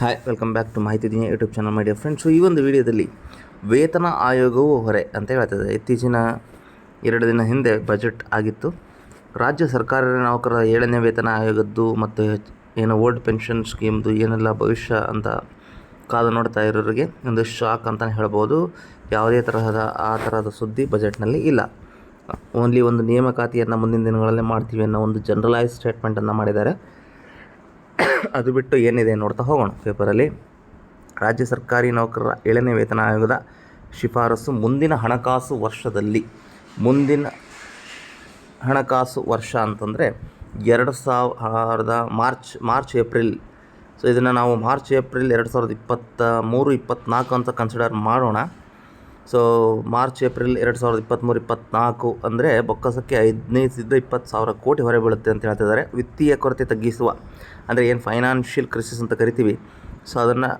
Hi welcome back to ಮಾಹಿತಿ ದಿನ YouTube channel dear friends ಈ ಒಂದು ವಿಡಿಯೋದಲ್ಲಿ ವೇತನ ಆಯೋಗವು ಹೊರೆ ಅಂತ ಹೇಳ್ತದೆ. ಇತ್ತೀಚಿನ ಎರಡು ದಿನ ಹಿಂದೆ ಬಜೆಟ್ ಆಗಿತ್ತು. ರಾಜ್ಯ ಸರ್ಕಾರಿ ನೌಕರರ ಏಳನೇ ವೇತನ ಆಯೋಗದ್ದು ಮತ್ತು ಏನು ಓಲ್ಡ್ ಪೆನ್ಷನ್ ಸ್ಕೀಮ್ದು ಏನೆಲ್ಲ ಭವಿಷ್ಯ ಅಂತ ಕಾದು ನೋಡ್ತಾ ಇರೋರಿಗೆ ಒಂದು ಶಾಕ್ ಅಂತಲೇ ಹೇಳ್ಬೋದು. ಯಾವುದೇ ತರಹದ, ಆ ತರಹದ ಸುದ್ದಿ ಬಜೆಟ್ನಲ್ಲಿ ಇಲ್ಲ. ಓನ್ಲಿ ಒಂದು ನೇಮಕಾತಿಯನ್ನು ಮುಂದಿನ ದಿನಗಳಲ್ಲಿ ಮಾಡ್ತೀವಿ ಅನ್ನೋ ಒಂದು ಜನರಲೈಸ್ ಸ್ಟೇಟ್ಮೆಂಟನ್ನು ಮಾಡಿದ್ದಾರೆ. ಅದು ಬಿಟ್ಟು ಏನಿದೆ ನೋಡ್ತಾ ಹೋಗೋಣ. ಪೇಪರಲ್ಲಿ ರಾಜ್ಯ ಸರ್ಕಾರಿ ನೌಕರರ ಏಳನೇ ವೇತನ ಆಯೋಗದ ಶಿಫಾರಸು ಮುಂದಿನ ಹಣಕಾಸು ವರ್ಷದಲ್ಲಿ. ಮುಂದಿನ ಹಣಕಾಸು ವರ್ಷ ಅಂತಂದರೆ ಎರಡು ಸಾವಿರದ ಮಾರ್ಚ್ ಮಾರ್ಚ್, ಏಪ್ರಿಲ್. ಸೊ ಇದನ್ನು ನಾವು ಮಾರ್ಚ್, ಏಪ್ರಿಲ್ ಎರಡು ಸಾವಿರದ ಇಪ್ಪತ್ತ ಮೂರು ಇಪ್ಪತ್ತ್ನಾಲ್ಕು ಅಂತ ಕನ್ಸಿಡರ್ ಮಾಡೋಣ. ಸೊ ಮಾರ್ಚ್ ಏಪ್ರಿಲ್ ಎರಡು ಸಾವಿರದ ಇಪ್ಪತ್ತ್ಮೂರು ಇಪ್ಪತ್ತ್ನಾಲ್ಕು ಅಂದರೆ ಬೊಕ್ಕಸಕ್ಕೆ ಹದಿನೈದರಿಂದ ಇಪ್ಪತ್ತು ಸಾವಿರ ಕೋಟಿ ಹೊರೆ ಬೀಳುತ್ತೆ ಅಂತ ಹೇಳ್ತಿದ್ದಾರೆ. ವಿತ್ತೀಯ ಕೊರತೆ ತಗ್ಗಿಸುವ ಅಂದರೆ ಏನು ಫೈನಾನ್ಷಿಯಲ್ ಕ್ರಿಸಿಸ್ ಅಂತ ಕರಿತೀವಿ. ಸೊ ಅದನ್ನು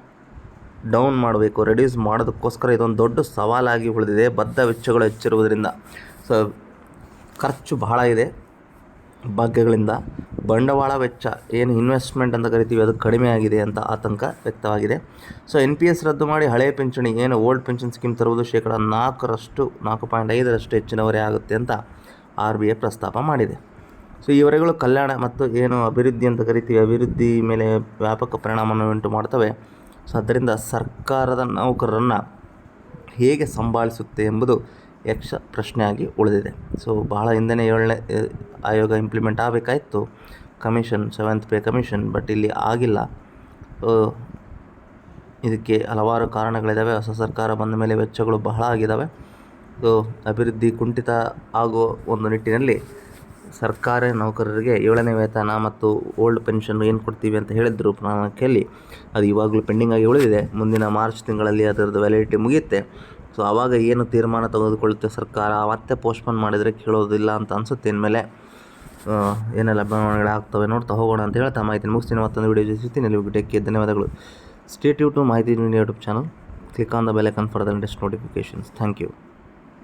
ಡೌನ್ ಮಾಡಬೇಕು ರೆಡ್ಯೂಸ್ ಮಾಡೋದಕ್ಕೋಸ್ಕರ ಇದೊಂದು ದೊಡ್ಡ ಸವಾಲಾಗಿ ಉಳಿದಿದೆ, ಬದ್ಧ ವೆಚ್ಚಗಳು ಹೆಚ್ಚಿರುವುದರಿಂದ. ಸೊ ಖರ್ಚು ಬಹಳ ಇದೆ, ಭಾಗ್ಯಗಳಿಂದ. ಬಂಡವಾಳ ವೆಚ್ಚ, ಏನು ಇನ್ವೆಸ್ಟ್ಮೆಂಟ್ ಅಂತ ಕರಿತೀವಿ, ಅದು ಕಡಿಮೆ ಆಗಿದೆ ಅಂತ ಆತಂಕ ವ್ಯಕ್ತವಾಗಿದೆ. ಸೊ ಎನ್ ಪಿ ಎಸ್ ರದ್ದು ಮಾಡಿ ಹಳೆಯ ಪಿಂಚಣಿ ಏನು ಓಲ್ಡ್ ಪೆನ್ಷನ್ ಸ್ಕೀಮ್ ತರುವುದು ಶೇಕಡ ನಾಲ್ಕರಷ್ಟು, ನಾಲ್ಕು ಪಾಯಿಂಟ್ ಐದರಷ್ಟು ಹೆಚ್ಚಿನವರೇ ಆಗುತ್ತೆ ಅಂತ ಆರ್ ಬಿ ಐ ಪ್ರಸ್ತಾಪ ಮಾಡಿದೆ. ಸೊ ಇವರೆಗಳು ಕಲ್ಯಾಣ ಮತ್ತು ಏನು ಅಭಿವೃದ್ಧಿ ಅಂತ ಕರಿತೀವಿ, ಅಭಿವೃದ್ಧಿ ಮೇಲೆ ವ್ಯಾಪಕ ಪರಿಣಾಮವನ್ನು ಉಂಟು ಮಾಡ್ತವೆ ಸೊ ಅದರಿಂದ ಸರ್ಕಾರದ ನೌಕರರನ್ನು ಹೇಗೆ ಸಂಭಾಳಿಸುತ್ತೆ ಎಂಬುದು ಯಕ್ಷ ಪ್ರಶ್ನೆಯಾಗಿ ಉಳಿದಿದೆ. ಸೊ ಬಹಳ ಹಿಂದೆನೇ ಏಳನೇ ಆಯೋಗ implement ಆಗಬೇಕಾಯಿತು. Commission seventh pay commission but ಇಲ್ಲಿ ಆಗಿಲ್ಲ. ಇದಕ್ಕೆ ಹಲವಾರು ಕಾರಣಗಳಿದ್ದಾವೆ ಹೊಸ ಸರ್ಕಾರ ಬಂದ ಮೇಲೆ ವೆಚ್ಚಗಳು ಬಹಳ ಆಗಿದ್ದಾವೆ ಸೊ ಅಭಿವೃದ್ಧಿ ಕುಂಠಿತ ಆಗೋ ಒಂದು ನಿಟ್ಟಿನಲ್ಲಿ ಸರ್ಕಾರಿ ನೌಕರರಿಗೆ ಏಳನೇ ವೇತನ ಮತ್ತು ಓಲ್ಡ್ ಪೆನ್ಷನ್ ಏನು ಕೊಡ್ತೀವಿ ಅಂತ ಹೇಳಿದ್ರು. ಪ್ರಣಾಳಿಕೆಯಲ್ಲಿ ಅದು ಇವಾಗಲೂ ಪೆಂಡಿಂಗ್ ಆಗಿ ಉಳಿದಿದೆ. ಮುಂದಿನ ಮಾರ್ಚ್ ತಿಂಗಳಲ್ಲಿ ಅದರದ್ದು ವ್ಯಾಲಿಡಿಟಿ ಮುಗಿಯುತ್ತೆ. ಸೊ ಆವಾಗ ಏನು ತೀರ್ಮಾನ ತೆಗೆದುಕೊಳ್ಳುತ್ತೆ ಸರ್ಕಾರ? ಮತ್ತೆ ಪೋಸ್ಟ್ಪೋನ್ ಮಾಡಿದರೆ ಕೇಳೋದಿಲ್ಲ ಅಂತ ಅನಿಸುತ್ತೆ ಇನ್ಮೇಲೆ. ಏನೆಲ್ಲ ಬೆಳವಣಿಗೆಗಳಾಗ್ತವೆ ನೋಡ್ತಾ ಹೋಗೋಣ ಅಂತ ಹೇಳ್ತಾ ಮಾಹಿತಿ ಮುಗಿಸ್ತೀನಿ. ಮತ್ತೊಂದು ವಿಡಿಯೋ ಜೊತೆ ಇಲ್ಲಿ ಬಿಟ್ಟಕ್ಕೆ ಧನ್ಯವಾದಗಳು. ಸ್ಟೇಟ್ ಯು ಟು ಮಾಹಿತಿ YouTube channel click on the bell icon for the latest notifications thank you